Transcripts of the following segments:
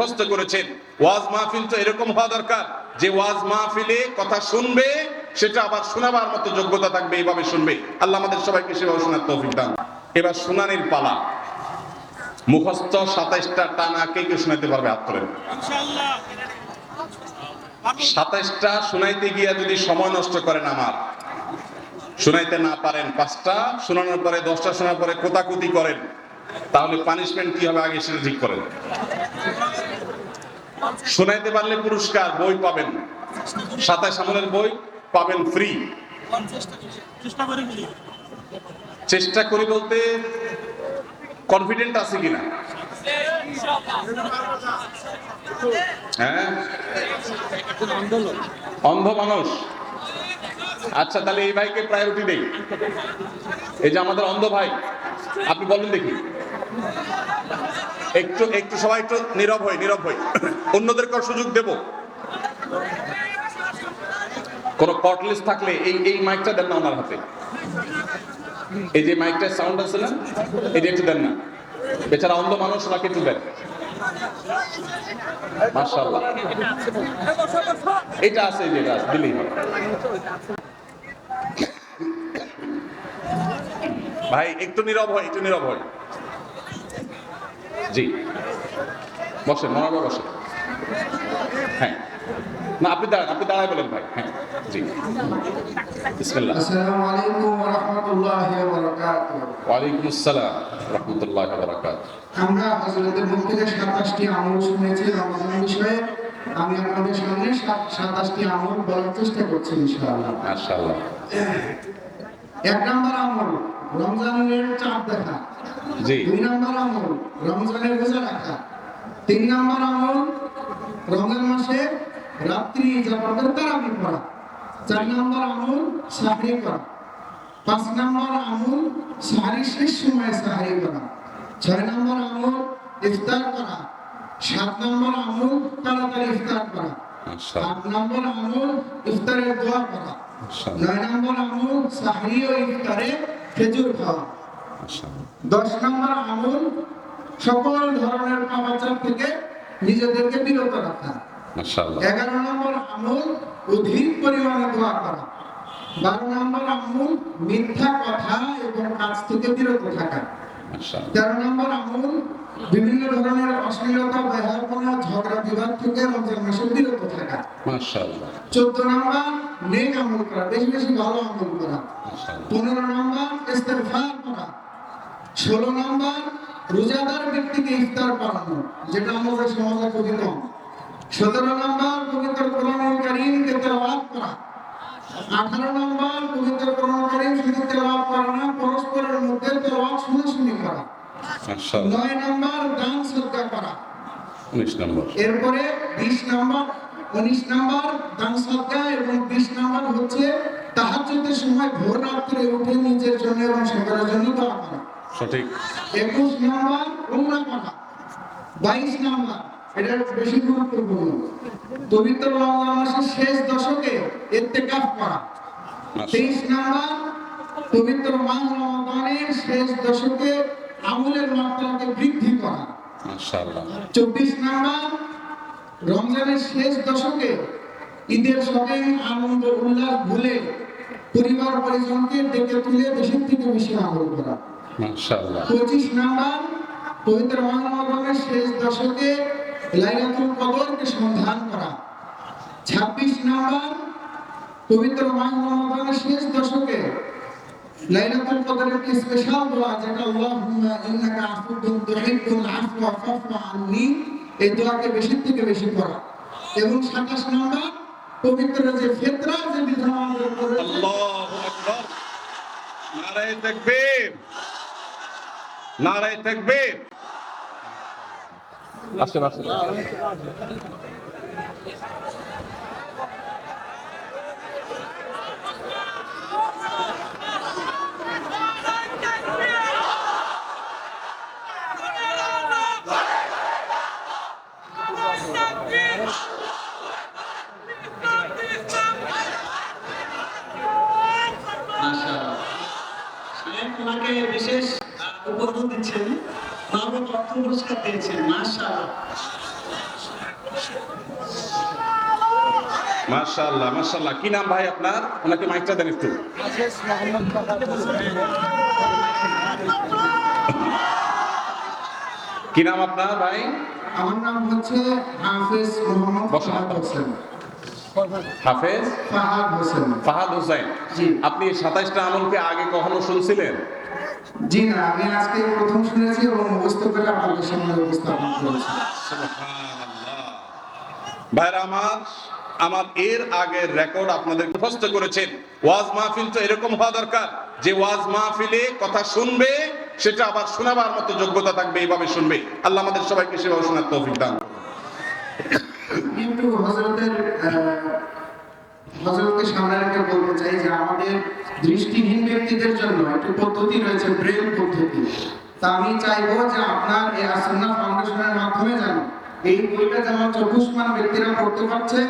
মুখস্থ করেছেন। ওয়াজ মাহফিল তো এরকম হওয়া দরকার। যে ওয়াজ মাহফিলে কথা শুনবে, সেটা আবার শোনাবার মতো যোগ্যতা থাকবে, এইভাবে শুনবে। আল্লাহ আমাদের সবাইকে সেভাবে শোনার তৌফিক দান। এবার শুনানির পালা। মুখস্থ সাতাইশটা টানা কে কে শোনাইতে পারবে? তোলেন। সাতাইশটা শুনাইতে গিয়া যদি সময় নষ্ট করেন আমার, শুনাইতে না পারেন পাঁচটা, শোনানোর পরে দশটা, শোনার পরে কোতাকুতি করেন, তাহলে পানিশমেন্ট কি হবে আগে সেটা ঠিক করেন। শোনাইতে পারলে পুরস্কার, বই পাবেন। সাতাইশ আমলের বই পাবেন ফ্রি চেষ্টা চেষ্টা করি বলতে কনফিডেন্ট আছে কিনা? হ্যাঁ? অন্ধ মানুষ। আচ্ছা তাহলে এই ভাইকে প্রায়োরিটি দেই। এই যে আমাদের অন্ধ ভাই, আপনি বলেন দেখি। একটু একটু সবাই একটু নীরব হই নীরব হই। অন্যদেরকে সুযোগ দেব? কোন কটলেস থাকলে এই এই মাইকটা দেন না ওনার হাতে। এই যে মাইকটার সাউন্ড আছে না এটা একটু দেন না। বেচারা অন্ধ মানুষ ওনাকে একটু দেন। মার্শাল্লাহ এটা আছে, এই যে এটা আছে ভাই, একটু নীরব হয় একটু নীরব হয় জি। বসেন মনে বসেন। হ্যাঁ। না আপনি দাঁড়ান আপনি দাঁড়ায় বলেন ভাই। হ্যাঁ জি। বিসমিল্লাহ। আসসালামু আলাইকুম ওয়া রাহমাতুল্লাহি ওয়া বারাকাতুহু ওয়ালাইকুম আসসালাম রহমতুল্লাহ বারাকাত আমরা হযরতের মুখ থেকে 27টি আমল শুনেছি রমজান বিষয়ে। আমি আপনাদের সামনে 27টি আমল বলার চেষ্টা করছি ইনশাআল্লাহ। মাশাআল্লাহ। এক নম্বর আমল রমজানের চাঁদ দেখা। জি। দুই নম্বর আমল রমজানের রোজা রাখা। তিন নম্বর আমল রমজান মাসে রাত্রি জামাতের তারাবি পড়া। চার নম্বর আমল সাহরি করা পাঁচ নম্বর আমল সাহারি শেষ সময় সাহারি করা ছয় নম্বর আমল ইফতার করা। সাত নম্বর আমল তাড়াতাড়ি ইফতার করা। আট নম্বর আমল ইফতারের দোয়া করা। নয় নম্বর আমল সাহরি ও ইফতারে খেজুর খাওয়া। দশ নম্বর আমল সকল ধরনের পাপাচার থেকে নিজেদেরকে বিরত রাখা। এগারো নম্বর আমল অধিক পরিমাণে দোয়া করা। বারো নম্বর আমল মিথ্যা কথা এবং কাজ থেকে বিরত থাকা। তেরো নম্বর আমল বিভিন্ন ধরনের অশ্লীলতা ব্যবহারপনা ঝগড়া বিবাদ থেকে রমজান মাসে বিরত থাকা। চোদ্দ নম্বর নেক আমল করা বেশি বেশি ভালো আমল করা। পনেরো নম্বর ইস্তেগফার করা। ষোলো নম্বর রোজাদার ব্যক্তিকে ইফতার করানো যেটা আমাদের সমাজে খুবই কম। সতেরো নম্বর পবিত্র কোরআন কারীমকে তেলাওয়াত করা। আঠারো নম্বর পবিত্র কোরআন কারীম শুধু তেলাওয়াত করা না পরস্পরের মধ্যে তেলাওয়াত শুনে করা। নয় নম্বর দান সদকা করা। 19 নম্বর। এরপরে বিশ নম্বর উনিশ নম্বর দান সদকা এবং বিশ নম্বর হচ্ছে তাহাজ্জুদের সময় ভোর রাত্রে উঠে নিজের জন্য এবং সকলের জন্য দোয়া করা। সঠিক। একুশ নম্বর উমরা করা বাইশ নম্বর এটা বেশি গুরুত্বপূর্ণ। পবিত্র রমজান মাসের শেষ দশকে ইত্তেকাফ করা। তেইশ নম্বর পবিত্র মাহ রমাদানের শেষ দশকে আমলের মাত্রাকে বৃদ্ধি করা। মাশাআল্লাহ। চব্বিশ নাম্বার রমজানের শেষ দশকে ঈদের শপিং আনন্দ উল্লাস ভুলে পরিবার পরিজনকে ডেকে তুলে বেশি থেকে বেশি আমল করা। পঁচিশ নাম্বার পবিত্র মহানগরের শেষ দশকে লাইলাতুল কদরকে সন্ধান করা। ছাব্বিশ নাম্বার পবিত্র মহানগরের শেষ দশকে লাইলাতুল কদরের একটি স্পেশাল দোয়া যেটা আল্লাহুম্মা ইন্নাকা আফুউন তুহিব্বুল আফওয়া ফাফু আননি। এই দোয়াকে বেশি থেকে বেশি করা এবং 27 নম্বর পবিত্র যে ফিতরার যে বিধান আল্লাহু আকবার। নারায়ে তাকবীর। নারায়ে থাকবে। আসেন আসেন। পুরস্কার কি নাম ভাই আপনার? ওনাকে মাইকটা দেন একটু। কি নাম আপনার ভাই? আমার নাম হচ্ছে হাফেজ মোহাম্মদ ফাহাদ হোসেন। হাফেজ? ফাহাদ হোসেন। ফাহাদ হোসেন। আপনি সাতাইশটা আমলকে আগে কখনো শুনছিলেন? জি না আমি আজকে প্রথম শুনেছি এবং মুখস্থ করে আপনাদের সামনে উপস্থাপন করেছি। ভাইরা আমার আমার এর আগের রেকর্ড আপনাদের মুখস্থ করেছেন। ওয়াজ মাহফিল তো এরকম হওয়া দরকার যে ওয়াজ মাহফিলে কথা শুনবে সেটা আবার শোনাবার মতো যোগ্যতা থাকবে এইভাবে শুনবে। আল্লাহ আমাদের সবাইকে সেভাবে শোনার তৌফিক দান কিন্তু হজরতের হজরতকে সামনে রেখে বলতে চাই যে আমাদের দৃষ্টিহীন ব্যক্তিদের জন্য একটি পদ্ধতি রয়েছে ব্রেল পদ্ধতি। তা আমি চাইব যে আপনার এই আসন্না ফাউন্ডেশনের মাধ্যমে যেন এই বইটা যেমন চক্ষুষ্মান ব্যক্তিরা পড়তে পারছে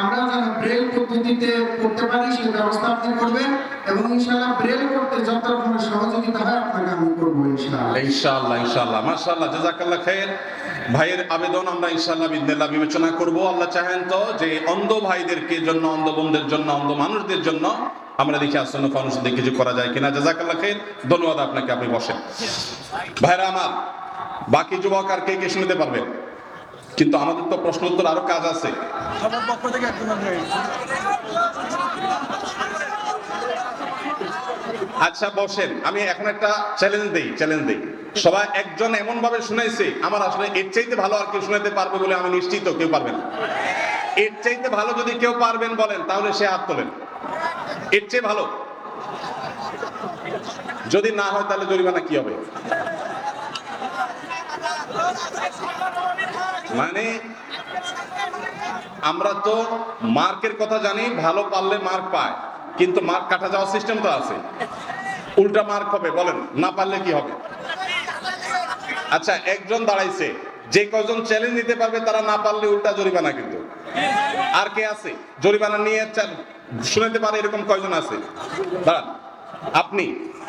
আমরা যেন ব্রেল পদ্ধতিতে পড়তে পারি, সেই ব্যবস্থা আপনি করবেন এবং ইনশাআল্লাহ ব্রেল করতে যত রকমের সহযোগিতা হয়, আপনাকে আমি করব ইনশাআল্লাহ। ইনশাআল্লাহ ইনশাআল্লাহ জাযাকাল্লাহ খায়ের ভাইয়ের আবেদন আমরা ইনশাআল্লাহ বিদিনিল্লাহ বিবেচনা করব। আল্লাহ চাহেন তো যে অন্ধ ভাইদেরকে জন্য, অন্ধ বোনদের জন্য, অন্ধ মানুষদের জন্য আমরা দেখি আসন্ন ফাউন্ডেশন কিছু করা যায় কিনা। জাযাকাল্লাহ খায়ের ধন্যবাদ আপনাকে, আপনি বসেন। ভাইরা আমার, বাকি যুবক আর কে কে শুনতে পারবেন কিন্তু আমাদের তো প্রশ্ন উত্তর আরও কাজ আছে। আচ্ছা বসেন। আমি এখন একটা চ্যালেঞ্জ দেই চ্যালেঞ্জ দেই। সবাই একজন এমন ভাবে শুনাইছে আমার আসলে এর চাইতে ভালো আর কেউ শুনাইতে পারবে বলে আমি নিশ্চিত কেউ পারবে না। এর চাইতে ভালো যদি কেউ পারবেন বলেন তাহলে সে হাত তোলেন। এর চেয়ে ভালো। যদি না হয় তাহলে জরিমানা কি হবে? মানে আমরা তো মার্কের কথা জানি, ভালো পারলে মার্ক পায়, কিন্তু মার্ক কাটা যাওয়ার সিস্টেম তো আছে। উল্টা মার্ক হবে, বলেন, না পারলে কি হবে? আচ্ছা একজন দাঁড়াইছে, যে কজন চ্যালেঞ্জ নিতে পারবে, তারা না পারলে উল্টা জরিমানা কিন্তু। আর কে আছে? জরিমানা নিয়ে শুনাতে পারে এরকম কয়জন আছে? দাঁড়ান, আপনি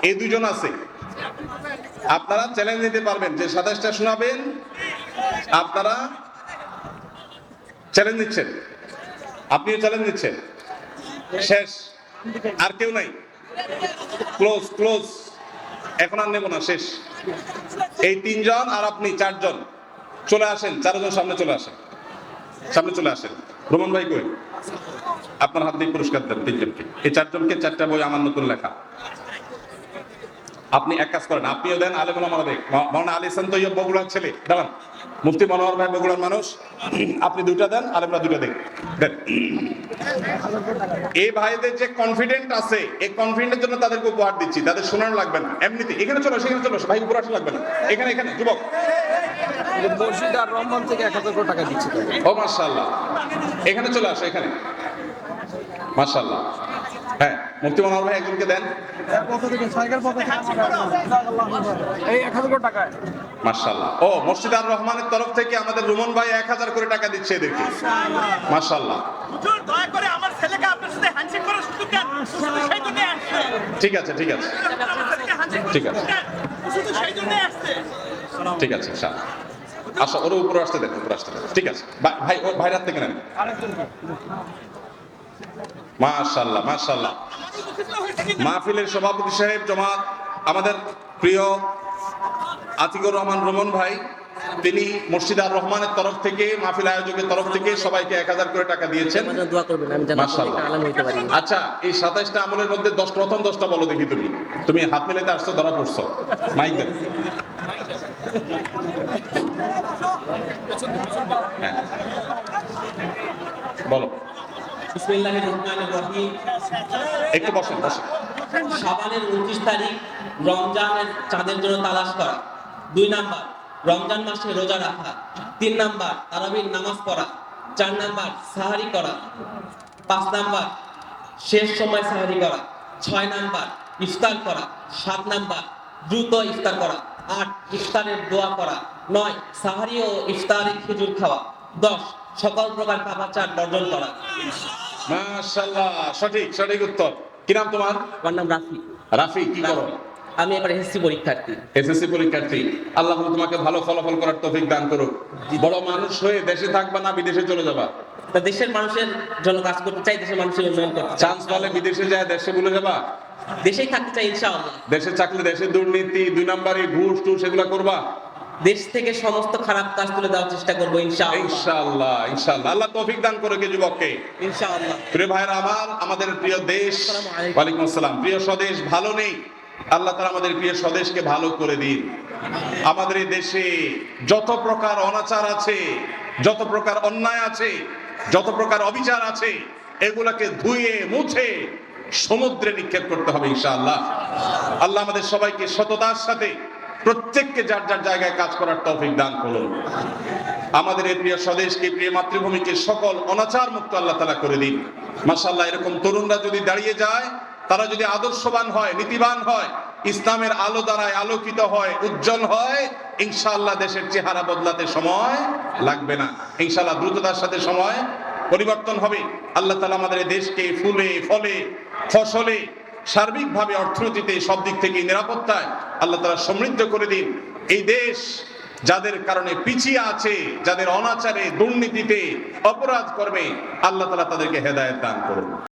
এই দুজন আছে আপনারা চ্যালেঞ্জ নিতে পারবেন। যে সাতাশটা শোনাবেন, আপনারা চ্যালেঞ্জ নিচ্ছেন। আপনিও চ্যালেঞ্জ নিচ্ছেন। শেষ। আর কেউ নাই। ক্লোজ ক্লোজ এখন আর নেব না, শেষ। এই তিনজন আর আপনি চারজন। চলে আসেন, চারজন সামনে চলে আসেন। সামনে চলে আসেন। রোমন ভাই কই? আপনার হাত দিয়ে পুরস্কার দেন তিনজনকে। এই চারজনকে চারটা বই আমার নতুন লেখা। আপনি এক কাজ করেন আপনিও দেন আলেমুল আমার দেখ মৌলানা আলী সান তৈয়ব বগুড়ার ছেলে। দাঁড়ান। মুফতি মনোহর ভাই বগুড়ার মানুষ। আপনি দুইটা দেন আলেমরা দুইটা দেন। দেন। এই ভাইদের যে কনফিডেন্ট আছে এই কনফিডেন্টের জন্য তাদেরকে উপহার দিচ্ছি। তাদের শোনার লাগবে না। এমনিতে এখানে চলো সেখানে চলো ভাই উপর আসা লাগবে না। এখানে এখানে যুবক। আর রহমান থেকে এক হাজার টাকা দিচ্ছে। ও মার্শাল্লাহ এখানে চলে আসো এখানে। মার্শাল্লাহ হ্যাঁ মুফতি মনোহর ভাই একজনকে দেন। মার্শাল্লাহ ও আর রহমানের তরফ থেকে আমাদের রুমন ভাই এক হাজার করে টাকা দিচ্ছে এদেরকে। মার্শাল্লাহ ঠিক আছে ঠিক আছে। ঠিক আছে। শুধু সেই ঠিক আছে স্যার আসো ওর উপরে আসতে দেন উপরে আসতে দেন। ঠিক আছে। ভাই- ভাই ও থেকে নেন। মাশাল্লাহ মাশাল্লাহ মাহফিলের সভাপতি সাহেব জমাত আমাদের প্রিয় আতিকুর রহমান রমন ভাই তিনি মুর্শিদার রহমানের তরফ থেকে মাহফিল আয়োজকের তরফ থেকে সবাইকে এক হাজার করে টাকা দিয়েছেন। আচ্ছা এই সাতাইশটা আমলের মধ্যে দশ প্রথম দশটা বলো দেখি তুমি। তুমি হাত মেলাতে আসছো ধরা পড়ছো। মাইক দেন। হ্যাঁ। বলো। বিসমিল্লাহির রহমানির রহিম। একটু বসেন বসেন। শাবানের উনত্রিশ তারিখ রমজানের চাঁদের জন্য তালাশ করা। দুই নাম্বার রমজান মাসে রোজা রাখা। তিন নাম্বার তারাবির নামাজ পড়া। চার নাম্বার সাহারি করা। পাঁচ নাম্বার শেষ সময় সাহারি করা। ছয় নাম্বার ইফতার করা। সাত নাম্বার দ্রুত ইফতার করা। আট ইফতারের দোয়া করা। নয় সাহারি ও ইফতারের খেজুর খাওয়া। দশ সকল প্রকার কাবাচার বর্জন করা। মাশাআল্লাহ সঠিক সঠিক উত্তর। কি নাম তোমার? আমার নাম রাফি। রাফি কি করো? আমি এবার এসএসসি পরীক্ষার্থী। এসএসসি পরীক্ষার্থী। আল্লাহ তোমাকে ভালো ফলাফল করার তৌফিক দান করুক। বড় মানুষ হয়ে দেশে থাকবা না বিদেশে চলে যাবা? তা দেশের মানুষের জন্য কাজ করতে চাই দেশের মানুষের উন্নয়ন করতে চান্স পালে বিদেশে যায় দেশে ভুলে যাবা? দেশেই থাকতে চাই ইনশাআল্লাহ। দেশে চাকলে দেশে দুর্নীতি দুই নাম্বারই ঘুষ টুস এগুলা করবা? দেশ থেকে সমস্ত খারাপ কাজ তুলে দেওয়ার চেষ্টা করব ইনশাআল্লাহ। ইনশাআল্লাহ ইনশাআল্লাহ। আল্লাহ তৌফিক দান করে কে যুবককে। ইনশাআল্লাহ। প্রিয় ভাইরা আমার আমাদের প্রিয় দেশ ওয়ালাইকুম আসসালাম। প্রিয় স্বদেশ ভালো নেই। আল্লাহ তাআলা আমাদের প্রিয় স্বদেশকে ভালো করে দিন। আমাদের এই দেশে যত প্রকার অনাচার আছে যত প্রকার অন্যায় আছে যত প্রকার অবিচার আছে এগুলাকে ধুয়ে মুছে সমুদ্রে নিক্ষেপ করতে হবে ইনশাআল্লাহ। আল্লাহ আমাদের সবাইকে সততার সাথে প্রত্যেককে যার যার জায়গায় কাজ করার তৌফিক দান করুন। আমাদের এই প্রিয় স্বদেশকে, প্রিয় মাতৃভূমিকে সকল অনাচার মুক্ত আল্লাহ তালা করে দিন। মাসাল্লাহ এরকম তরুণরা যদি দাঁড়িয়ে যায়, তারা যদি আদর্শবান হয়, নীতিবান হয়, ইসলামের আলো দ্বারায় আলোকিত হয়, উজ্জ্বল হয়, ইনশাআল্লাহ দেশের চেহারা বদলাতে সময় লাগবে না। ইনশাআল্লাহ দ্রুততার সাথে সময় পরিবর্তন হবে। আল্লাহ তালা আমাদের দেশকে ফুলে, ফলে, ফসলে, সার্বিকভাবে অর্থনীতিতে সব দিক থেকে নিরাপত্তায় আল্লাহ তালা সমৃদ্ধ করে দিন। এই দেশ যাদের কারণে পিছিয়ে আছে, যাদের অনাচারে দুর্নীতিতে অপরাধ করবে, আল্লাহ তালা তাদেরকে হেদায়ত দান করুন।